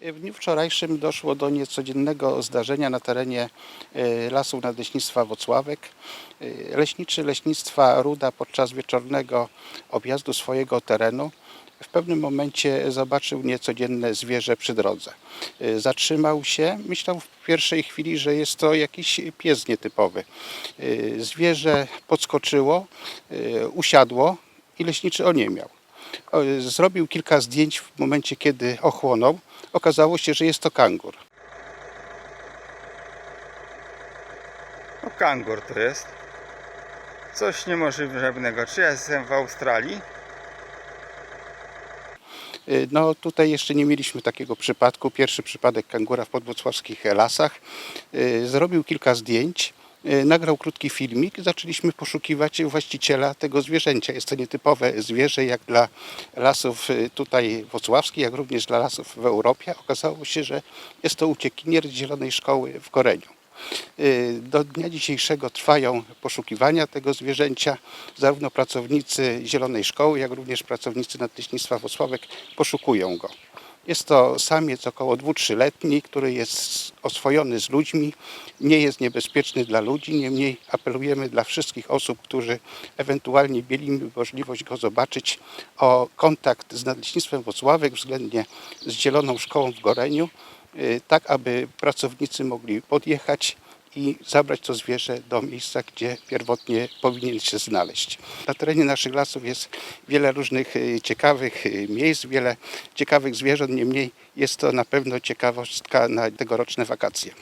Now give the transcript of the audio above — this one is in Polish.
W dniu wczorajszym doszło do niecodziennego zdarzenia na terenie e, Lasów Nadleśnictwa Wocławek. E, Leśniczy Leśnictwa Ruda podczas wieczornego objazdu swojego terenu w pewnym momencie zobaczył niecodzienne zwierzę przy drodze. E, Zatrzymał się, myślał w pierwszej chwili, że jest to jakiś pies nietypowy. Zwierzę podskoczyło, usiadło i leśniczy. O, Zrobił kilka zdjęć w momencie, kiedy ochłonął. Okazało się, że jest to kangur. No kangur to jest. Coś niemożliwego. Czy ja jestem w Australii? Y, No tutaj jeszcze nie mieliśmy takiego przypadku. Pierwszy przypadek kangura w podwłocławskich lasach. Y, Zrobił kilka zdjęć. Y, Nagrał krótki filmik, zaczęliśmy poszukiwać właściciela tego zwierzęcia. Jest to nietypowe zwierzę jak dla lasów y, tutaj wocławskich, jak również dla lasów w Europie. Okazało się, że jest to uciekinier z Zielonej Szkoły w Koreniu. Y, Do dnia dzisiejszego trwają poszukiwania tego zwierzęcia. Zarówno pracownicy Zielonej Szkoły, jak również pracownicy Nadleśnictwa Wosławek poszukują go. Jest to samiec około 2-3-letni, który jest oswojony z ludźmi, nie jest niebezpieczny dla ludzi, niemniej apelujemy dla wszystkich osób, którzy ewentualnie mieli możliwość go zobaczyć, o kontakt z Nadleśnictwem Wocławek, względnie z Zieloną Szkołą w Goreniu, y, tak aby pracownicy mogli podjechać i zabrać to zwierzę do miejsca, gdzie pierwotnie powinien się znaleźć. Na terenie naszych lasów jest wiele różnych y, ciekawych y, miejsc, wiele ciekawych zwierząt, niemniej jest to na pewno ciekawostka na tegoroczne wakacje.